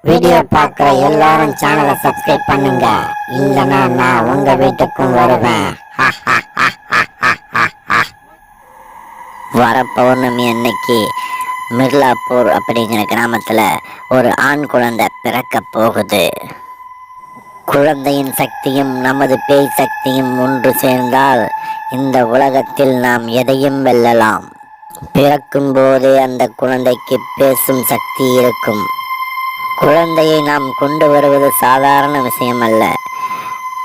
Video பார்க்குற எல்லாரும் சேனலை சப்ஸ்கிரைப் பண்ணுங்க. இல்லைன்னா நான் உங்க வீட்டுக்கும் வருவேன். வர பௌர்ணமி அன்னைக்கு மிர்லாப்பூர் அப்படிங்கிற கிராமத்துல ஒரு ஆண் குழந்தை பிறக்க போகுது. குழந்தையின் சக்தியும் நமது பேய் சக்தியும் ஒன்று சேர்ந்தால் இந்த உலகத்தில் நாம் எதையும் வெல்லலாம். பிறக்கும் போதே அந்த குழந்தைக்கு பேசும் சக்தி இருக்கும். குழந்தையை நாம் கொண்டு வருவது சாதாரண விஷயம் அல்ல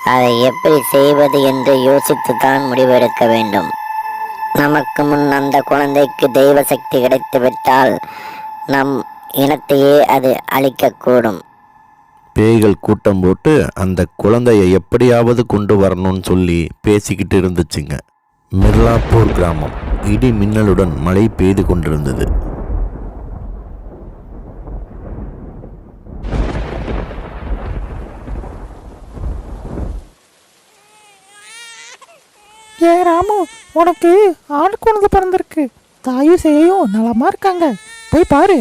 அதை எப்படி செய்வது என்று யோசித்துத்தான் முடிவெடுக்க வேண்டும். நமக்கு முன் அந்த குழந்தைக்கு தெய்வ சக்தி கிடைத்துவிட்டால் நம் இனத்தையே அது அழிக்கக்கூடும். பேய்கள் கூட்டம் போட்டு அந்த குழந்தையை எப்படியாவது கொண்டு வரணும்னு சொல்லி பேசிக்கிட்டு இருந்துச்சுங்க. மிர்லாப்பூர் கிராமம் இடி மின்னலுடன் மழை பெய்து கொண்டிருந்தது. ராமு உனக்கு ஆண் குழந்தை பிறந்திருக்கு. தாயும் சேயும் நலமா இருக்காங்க. போய் பாரு.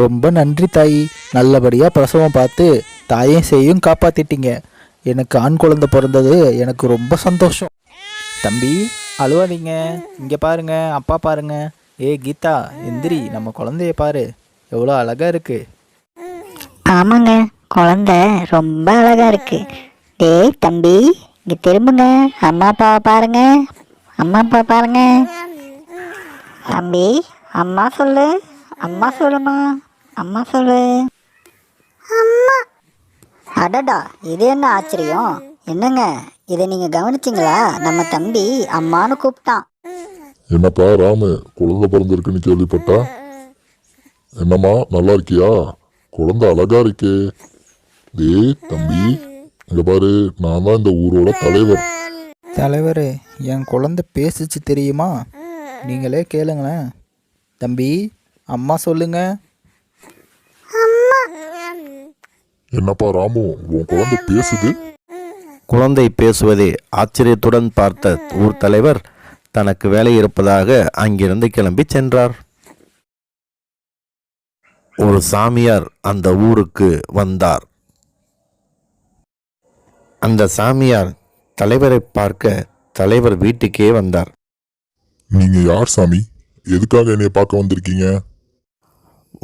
ரொம்ப நன்றி தாயி. நல்லபடியாக பிரசவம் பார்த்து தாயும் சேயும் காப்பாத்திட்டீங்க. எனக்கு ஆண் குழந்தை பிறந்தது எனக்கு ரொம்ப சந்தோஷம். தம்பி அழுவாதீங்க. இங்கே பாருங்க அப்பா பாருங்க. ஏ கீதா எந்திரி நம்ம குழந்தைய பாரு. எவ்வளோ அழகா இருக்கு. ஆமாங்க குழந்தை ரொம்ப அழகா இருக்கு. டேய் தம்பி. இங்க திரும்புங்க. அம்மா அப்பாவை பாருங்க. அம்மா அப்பா பாருங்க. தம்பி அம்மா சொல்லு. அம்மா சொல்லுமா. அம்மா சொல்லு. அம்மா. அடடா இது என்ன ஆச்சரியம்? என்னங்க இதை நீங்க கவனிச்சிங்களா? நம்ம தம்பி அம்மான்னு கூப்பிட்டான். என்னப்பா ராமு குழந்தை பிறந்திருக்குன்னு கேள்விப்பட்டா? என்னம்மா நல்லா இருக்கியா? குழந்தை அழகா இருக்கே. டேய் தம்பி. இங்க பாரு நான் தான் இந்த ஊரோட தலைவர். தலைவரே என் குழந்தை பேசுச்சு தெரியுமா? நீங்களே கேளுங்களேன். தம்பி அம்மா சொல்லுங்க. என்னப்பா ராமு உன் குழந்தை பேசுது? குழந்தை பேசுவதை ஆச்சரியத்துடன் பார்த்த ஊர் தலைவர் தனக்கு வேலை இருப்பதாக அங்கிருந்து கிளம்பி சென்றார். ஒரு சாமியார் அந்த ஊருக்கு வந்தார். அந்த சாமியார் தலைவரை பார்க்க தலைவர் வீட்டுக்கே வந்தார். நீங்க யார் சாமி? எதுக்காக என்னைய பார்க்க வந்திருக்கீங்க?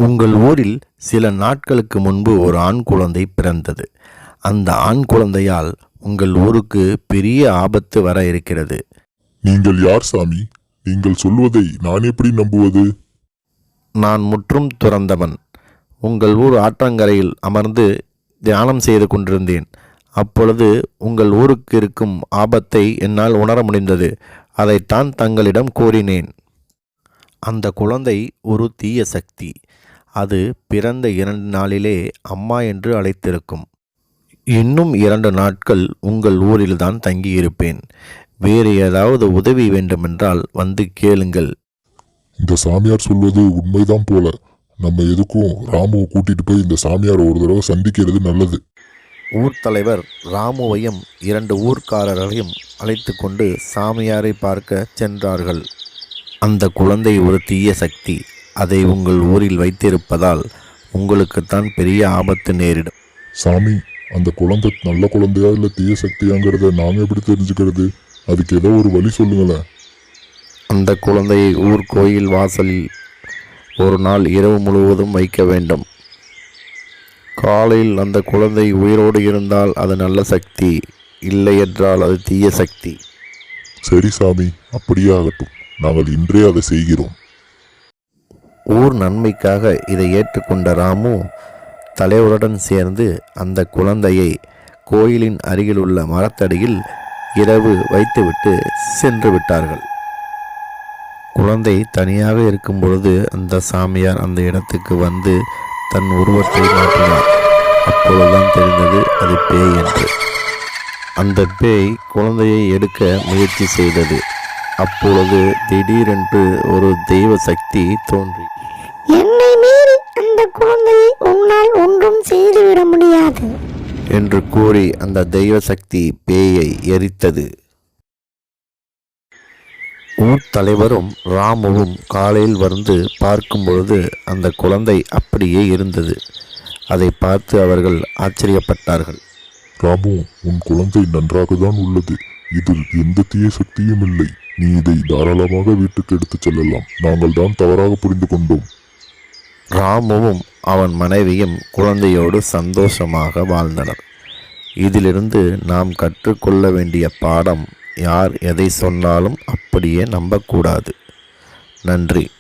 உங்கள் ஊரில் சில நாட்களுக்கு முன்பு ஒரு ஆண் குழந்தை பிறந்தது. அந்த ஆண் குழந்தையால் உங்கள் ஊருக்கு பெரிய ஆபத்து வர இருக்கிறது. நீங்கள் யார் சாமி? நீங்கள் சொல்வதை நான் எப்படி நம்புவது? நான் முற்றும் துறந்தவன். உங்கள் ஊர் ஆற்றங்கரையில் அமர்ந்து தியானம் செய்து கொண்டிருந்தேன். அப்பொழுது உங்கள் ஊருக்கு இருக்கும் ஆபத்தை என்னால் உணர முடிந்தது. அதைத்தான் தங்களிடம் கூறினேன். அந்த குழந்தை ஒரு தீய சக்தி. அது பிறந்த இரண்டு நாளிலே அம்மா என்று அழைத்திருக்கும். இன்னும் இரண்டு நாட்கள் உங்கள் ஊரில்தான் தங்கியிருப்பேன். வேறு ஏதாவது உதவி வேண்டுமென்றால் வந்து கேளுங்கள். இந்த சாமியார் சொல்வது உண்மைதான் போல. நம்ம எதுக்கும் ராமுவை கூட்டிட்டு போய் இந்த சாமியார் ஒரு தடவை சந்திக்கிறது நல்லது. ஊர் தலைவர் ராமுவையும் இரண்டு ஊர்க்காரர்களையும் அழைத்து கொண்டு சாமியாரை பார்க்க சென்றார்கள். அந்த குழந்தை ஒரு தீய சக்தி. அதை உங்கள் ஊரில் வைத்திருப்பதால் உங்களுக்குத்தான் பெரிய ஆபத்து நேரிடும். சாமி அந்த குழந்தை நல்ல குழந்தையா இல்ல தீய சக்தியாங்கிறத நாங்க எப்படி தெரிஞ்சுக்கிறது? அதுக்கு ஏதோ ஒரு வழி சொல்லுங்களேன். அந்த குழந்தையை ஊர் கோயில் வாசலில் ஒரு நாள் இரவு முழுவதும் வைக்க வேண்டும். காலையில் அந்த குழந்தை உயிரோடு இருந்தால் அது நல்ல சக்தி இல்லை என்றால் அது தீய சக்தி. சரி சாமி அப்படியே ஆகட்டும் நாங்கள் இன்றே அதை செய்கிறோம். ஊர் நன்மைக்காக இதை ஏற்றுக்கொண்ட ராமு தலைவருடன் சேர்ந்து அந்த குழந்தையை கோயிலின் அருகிலுள்ள மரத்தடியில் இரவு வைத்துவிட்டு சென்று விட்டார்கள். குழந்தை தனியாக இருக்கும் பொழுது அந்த சாமியார் அந்த இடத்துக்கு வந்து தன் உருவத்தை மாற்றினார். அப்பொழுதுதான் தெரிந்தது அது பேய் என்று. அந்த பேய் குழந்தையை எடுக்க முயற்சி செய்தது. அப்பொழுது திடீரென்று ஒரு தெய்வ சக்தி தோன்றி. என்னை மீறி அந்த குழந்தையை உன்னால் ஒன்றும் செய்துவிட முடியாது. என்று கூறி அந்த தெய்வ சக்தி பேயை எரித்தது. ஊர் தலைவரும் ராமுவும் காலையில் வந்து பார்க்கும் பொழுது அந்த குழந்தை அப்படியே இருந்தது. அதை பார்த்து அவர்கள் ஆச்சரியப்பட்டார்கள். ராமு உன் குழந்தை நன்றாக தான் உள்ளது. இதில் எந்த தீய சக்தியும் இல்லை. நீ இதை தாராளமாக வீட்டுக்கு எடுத்துச் செல்லலாம். நாங்கள் தான் தவறாக புரிந்து கொண்டோம். ராமுவும் அவன் மனைவியும் குழந்தையோடு சந்தோஷமாக வாழ்ந்தனர். இதிலிருந்து நாம் கற்றுக்கொள்ள வேண்டிய பாடம் யார் எதை சொன்னாலும் அப்படியே நம்பக்கூடாது. நன்றி.